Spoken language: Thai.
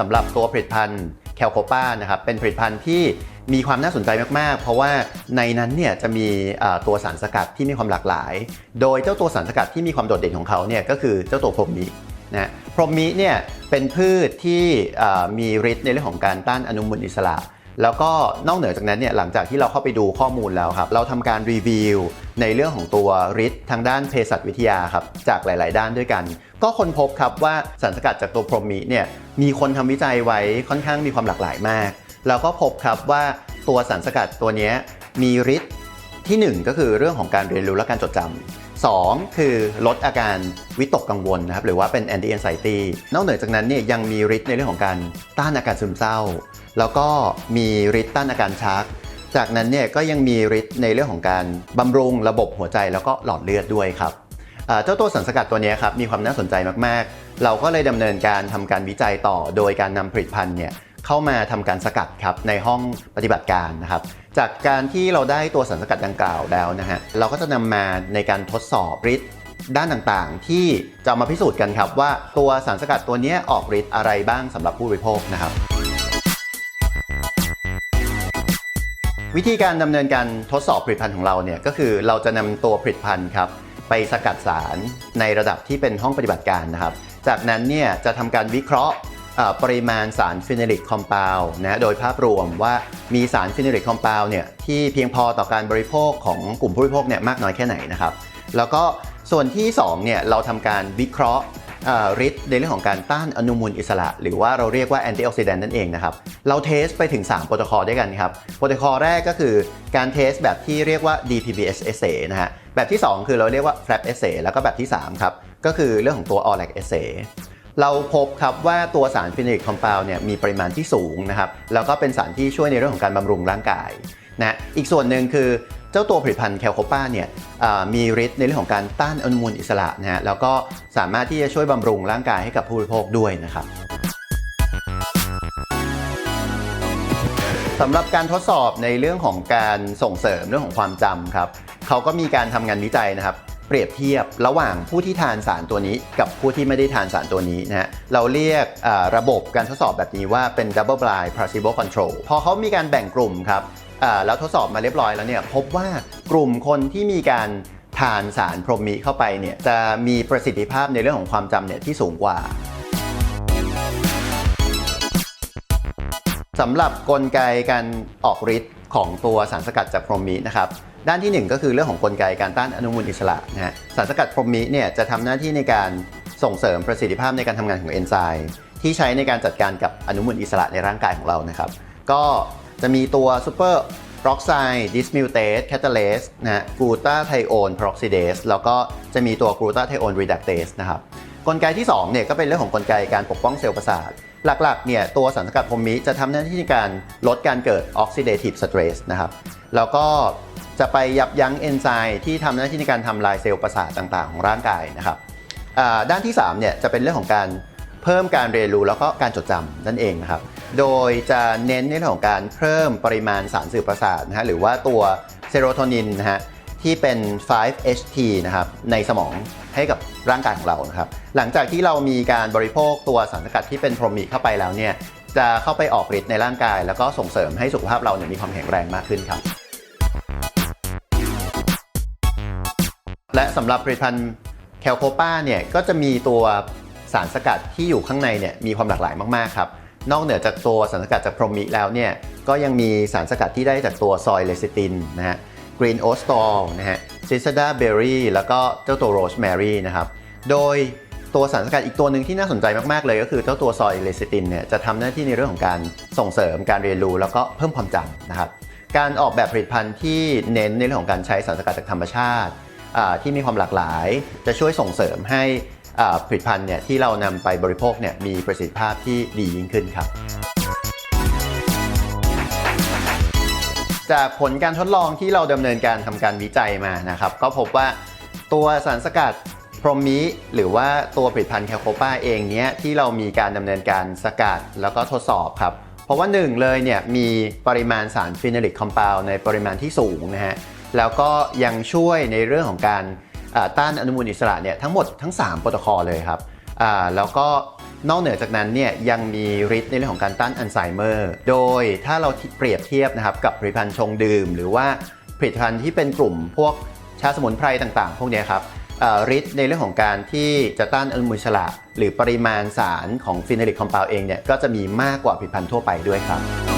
สำหรับตัวผลิตภัณฑ์แคลโคปานะครับเป็นผลิตภัณฑ์ที่มีความน่าสนใจมาก ๆ เพราะว่าในนั้นเนี่ยจะมีตัวสารสกัดที่มีความหลากหลาย โดยเจ้าตัวสารสกัดที่มีความโดดเด่นของเขาเนี่ยก็คือเจ้าตัวพรหมินะพรหมิเนี่ยเป็นพืชที่มีฤทธิ์ในเรื่องของการต้านอนุมูลอิสระ แล้วก็นอกเหนือจากนั้นเนี่ยหลังจากที่เราเข้าไปดูข้อมูลแล้วครับ เราทำการรีวิวในเรื่องของตัวฤทธิ์ทางด้านเภสัชวิทยาครับจากหลาย ๆ ด้านด้วยกัน ก็ค้นพบครับว่าสารสกัดจากตัวพรหมิเนี่ย มีคนทำวิจัยไว้ค่อนข้างมีความหลากหลายมาก เราก็พบครับว่าตัวสารสกัดตัวนี้มีฤทธิ์ที่ 1 ก็คือเรื่องของการเรียนรู้และการจดจำสองคือลดอาการวิตกกังวลนะครับหรือว่าเป็น anti anxiety นอกเหนือจากนั้นเนี่ยยังมีฤทธิ์ในเรื่องของการต้านอาการซึมเศร้า แล้วก็มีฤทธิ์ต้านอาการชัก จากนั้นเนี่ยก็ยังมีฤทธิ์ในเรื่องของการบำรุงระบบหัวใจแล้วก็หลอดเลือดด้วยครับเจ้าตัวสารสกัดตัวนี้ครับมีความน่าสนใจมากๆ เราก็เลยดำเนินการทำการวิจัยต่อ โดยการนำผลิตภัณฑ์เนี่ยเข้ามาทำการสกัดครับในห้องปฏิบัติการนะครับ จากการที่เราได้ตัวสารสกัดดังกล่าวแล้วนะฮะเราก็จะนำมาในการทดสอบฤทธิ์ด้านต่างๆ ที่จะมาพิสูจน์กันครับว่าตัวสารสกัดตัวนี้ออกฤทธิ์อะไรบ้างสำหรับผู้บริโภคนะครับ วิธีการดำเนินการทดสอบผลิตภัณฑ์ของเราเนี่ยก็คือเราจะนำตัวผลิตภัณฑ์ครับ ไปสกัดสารในระดับที่เป็นห้องปฏิบัติการนะครับ จากนั้นเนี่ยจะทำการวิเคราะห์ปริมาณสารฟินิลิกคอมเพลนะโดยภาพรวมว่ามีสารฟินิลิกคอมเพลเนี่ยที่เพียงพอต่อการบริโภคของกลุ่มผู้บริโภคเนี่ยมากน้อยแค่ไหนนะครับ แล้วก็ส่วนที่2เนี่ยเราทำการวิเคราะห์ฤทธิ์ในเรื่องของการต้านอนุมูลอิสระ หรือว่าเราเรียกว่าแอนตี้ออกซิแดนต์นั่นเองนะครับ เราเทสไปถึง 3 โปรโตคอลด้วยกันครับ โปรโตคอลแรกก็คือการเทสแบบที่เรียกว่า DPBS assay นะฮะ แบบที่ 2 คือเราเรียกว่า FLAP assay แล้วก็แบบที่ 3 ครับ ก็คือเรื่องของตัว ORAC assay เราพบครับว่าตัวสารฟินิลิกคอมเพลเนี่ยมีปริมาณที่สูงนะครับแล้วก็เป็นสารที่ช่วยในเรื่องของการบำรุงร่างกายนะอีกส่วนหนึ่งคือเจ้าตัวผลิตภัณฑ์แคลโคปาเนี่ยมีฤทธิ์ในเรื่องของการต้านอนุมูลอิสระนะฮะแล้วก็สามารถที่จะช่วยบำรุงร่างกายให้กับผู้บริโภคด้วยนะครับ สำหรับการทดสอบในเรื่องของการส่งเสริมเรื่องของความจำครับเขาก็มีการทำงานวิจัยนะครับ เปรียบเทียบระหว่างผู้ที่ทานสารตัวนี้ กับผู้ที่ไม่ได้ทานสารตัวนี้นะฮะเราเรียกระบบการทดสอบแบบนี้ว่าเป็น double blind placebo control พอเขามีการแบ่งกลุ่มครับแล้วทดสอบมาเรียบร้อยแล้วเนี่ยพบว่ากลุ่มคนที่มีการทานสารพรหมิเข้าไปเนี่ยจะมีประสิทธิภาพในเรื่องของความจำเนี่ยที่สูงกว่า สำหรับกลไกการออกฤทธิ์ของตัวสารสกัดจากพรหมินะครับด้านที่ 1 ก็คือเรื่องของกลไกการต้านอนุมูลอิสระนะฮะสารสกัดพรหมิเนี่ยจะทำหน้าที่ในการส่งเสริมประสิทธิภาพในการทำงานของเอนไซม์ที่ใช้ในการจัดการกับอนุมูลอิสระในร่างกายของเรานะครับ ก็จะมีตัวซูเปอร์ปรอกไซด์ดิสมิวเตสแคตาเลสนะฮะกลูตาไทโอนพรอกซิเดสแล้วก็จะมีตัวกลูตาไทโอนรีดักเตสนะครับกลไกที่2เนี่ยก็เป็นเรื่องของกลไกการปกป้องเซลล์ประสาท หลักๆเนี่ยตัวสารสกัดพรมิจะทำหน้าที่ในการลดการเกิดออกซิเดทีฟสเตรสนะครับแล้วก็จะไปยับยั้งเอนไซม์ที่ทำหน้าที่ในการทำลายเซลล์ประสาทต่างๆ ของร่างกายนะครับอ่าด้านที่3เนี่ยจะเป็นเรื่องของการเพิ่มการเรียนรู้แล้วก็การจดจำนั่นเองนะครับ โดยจะเน้นในเรื่องของการเพิ่มปริมาณสารสื่อประสาทนะฮะหรือว่าตัวเซโรโทนินนะฮะ ที่เป็น 5-HT นะครับในสมองให้กับร่างกายของเรานะครับ หลังจากที่เรามีการบริโภคตัวสารสกัดที่เป็นพรหมิเข้าไปแล้วเนี่ยจะเข้าไปออกฤทธิ์ในร่างกาย แล้วก็ส่งเสริมให้สุขภาพเราเนี่ยมีความแข็งแรงมากขึ้นครับ และสำหรับผลิตภัณฑ์แคลโคปาเนี่ยก็จะมีตัวสารสกัดที่อยู่ข้างในเนี่ยมีความหลากหลายมากๆครับนอกเหนือจากตัวสารสกัดจากพรหมิแล้วเนี่ยก็ยังมีสารสกัดที่ได้จากตัวซอยเลซิตินนะฮะ กรีนโอสตอลนะฮะซิซาดาเบอร์รี่แล้วก็เจ้าตัวโรสแมรี่นะครับ โดยตัวสารสกัดอีกตัวหนึ่งที่น่าสนใจมาก ๆ เลยก็คือเจ้าตัวซอยเลซิตินเนี่ยจะทำหน้าที่ในเรื่องของการส่งเสริมการเรียนรู้แล้วก็เพิ่มความจำนะครับ การออกแบบผลิตภัณฑ์ที่เน้นในเรื่องของการใช้สารสกัดจากธรรมชาติที่มีความหลากหลาย จะช่วยส่งเสริมให้ผลิตภัณฑ์เนี่ยที่เรานำไปบริโภคเนี่ยมีประสิทธิภาพที่ดียิ่งขึ้นครับ จากผลการทดลองที่เราดำเนินการทำการวิจัยมานะครับ ก็พบว่าตัวสารสกัดพรหมิหรือว่าตัวผลิตภัณฑ์แคลโคปาเองเนี้ยที่เรามีการดำเนินการสกัดแล้วก็ทดสอบครับ เพราะว่าหนึ่งเลยเนี่ยมีปริมาณสารฟินิลิกคอมเพลในปริมาณที่สูงนะฮะแล้วก็ยังช่วยในเรื่องของการต้านอนุมูลอิสระเนี่ยทั้งหมดทั้ง 3 โปรโตคอลเลยครับแล้วก็ นอกเหนือจากนั้นเนี่ยยังมีฤทธิ์ในเรื่องของการต้านอัลไซเมอร์ โดยถ้าเราเปรียบเทียบนะครับกับผลิตภัณฑ์ชงดื่ม หรือว่าผลิตภัณฑ์ที่เป็นกลุ่มพวกชาสมุนไพรต่างๆ พวกนี้ครับฤทธิ์ในเรื่องของการที่จะต้านอนุมูลอิสระ หรือปริมาณสารของฟินาลิกคอมเพลเองเนี่ยก็จะมีมากกว่าผลิตภัณฑ์ทั่วไปด้วยครับ